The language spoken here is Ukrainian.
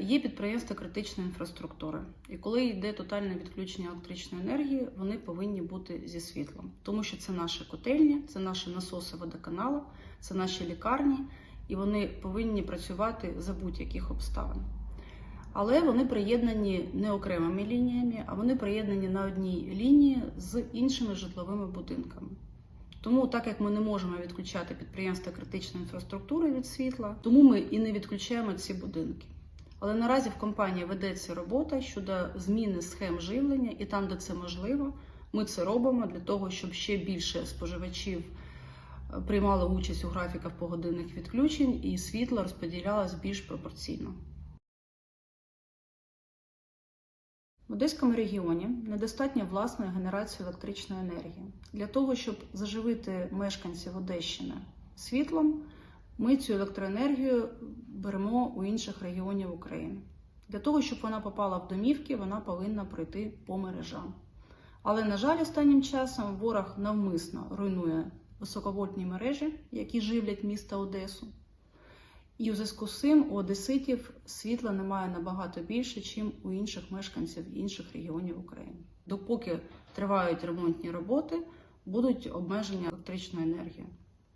Є підприємства критичної інфраструктури, і коли йде тотальне відключення електричної енергії, вони повинні бути зі світлом, тому що це наші котельні, це наші насоси водоканалу, це наші лікарні, і вони повинні працювати за будь-яких обставин. Але вони приєднані не окремими лініями, а вони приєднані на одній лінії з іншими житловими будинками. Тому, так як ми не можемо відключати підприємства критичної інфраструктури від світла, тому ми і не відключаємо ці будинки. Але наразі в компанії ведеться робота щодо зміни схем живлення, і там, де це можливо, ми це робимо для того, щоб ще більше споживачів е, приймали участь у графіках погодинних відключень і світло розподілялось більш пропорційно. В Одеському регіоні недостатньо власної генерації електричної енергії. Для того, щоб заживити мешканців Одещини світлом, ми цю електроенергію беремо у інших регіонів України. Для того, щоб вона попала в домівки, вона повинна пройти по мережам. Але, на жаль, останнім часом ворог навмисно руйнує високовольтні мережі, які живлять місто Одесу. І у зв'язку з цим у одеситів світла немає набагато більше, ніж у інших мешканців інших регіонів України. Допоки тривають ремонтні роботи, будуть обмеження електричної енергії.